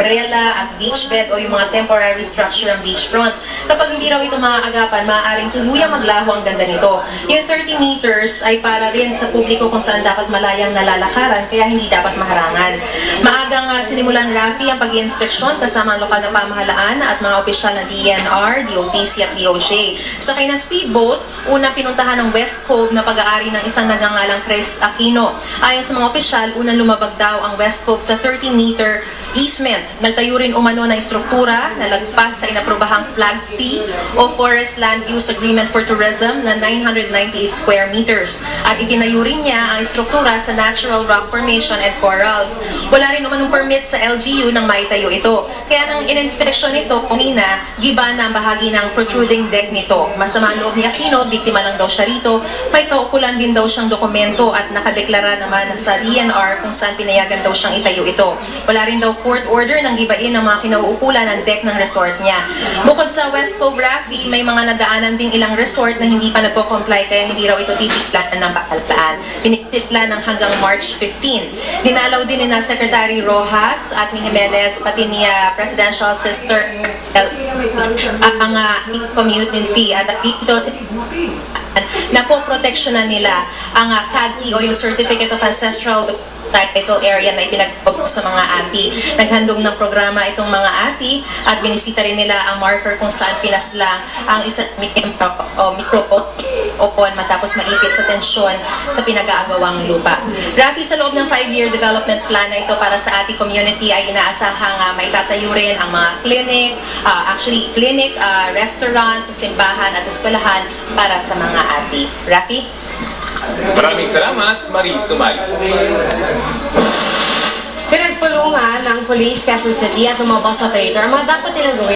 umbrella at beach bed o yung mga temporary structure ng beachfront. Kapag hindi raw ito maaagapan, maaaring tuluyang maglaho ang ganda nito. Yung 30 meters ay para rin sa publiko kung saan dapat malayang nalalakaran kaya hindi dapat maharangan. Maagang uh, sinimulan Rafi ang pag inspeksyon kasama ang lokal na pamahalaan at mga opisyal ng DNR, DOTC at DOJ. Sakay ng speedboat, unang pinuntahan ng West Cove na pag-aari ng isang nagangalang Chris Aquino. Ayon sa mga opisyal, unang lumabag daw ang West Cove sa 30-meter easement. Nagtayo rin umano ng struktura na lagpas sa inaprobahang Flag T o Forest Land Use Agreement for Tourism na 998 square meters. At itinayo rin niya ang struktura sa natural rock formation and corals. Wala rin umanong permit sa LGU nang maitayo ito. Kaya nang in-inspection nito kanina, giba na ang bahagi ng protruding deck nito. Masama ang loob ni Aquino, biktima lang daw siya rito. May kaukulan din daw siyang dokumento at nakadeklara naman sa DNR kung saan pinayagan daw siyang itayo ito. Wala rin daw court order ng gibain ng mga kinauukulan ng deck ng resort niya. Bukod sa West Cove Rafi, may mga nadaanan ding ilang resort na hindi pa nagko-comply kaya hindi raw ito titiklan ng bakaltaan. Pinitiklan ng hanggang March 15. Dinalaw din ni na Secretary Rojas at ni Jimenez pati ni ah, Presidential Sister ang uh, community at dito na po proteksyonan nila ang uh, CADT o yung Certificate of Ancestral title area na ipinagpag sa mga ati. Naghandog ng programa itong mga ati at binisita rin nila ang marker kung saan pinaslang ang isang micro o micro opon matapos maipit sa tensyon sa pinag-aagawang lupa. Rafi, sa loob ng 5-year development plan na ito para sa ati community ay inaasahang uh, may tatayo rin ang mga clinic, ah, actually clinic, ah, restaurant, simbahan at eskwelahan para sa mga ati. Rafi? Maraming salamat, Marie Sumali. Pinagpulungan ng Police Quezon City at ng mga bus operator ang dapat nilang gawin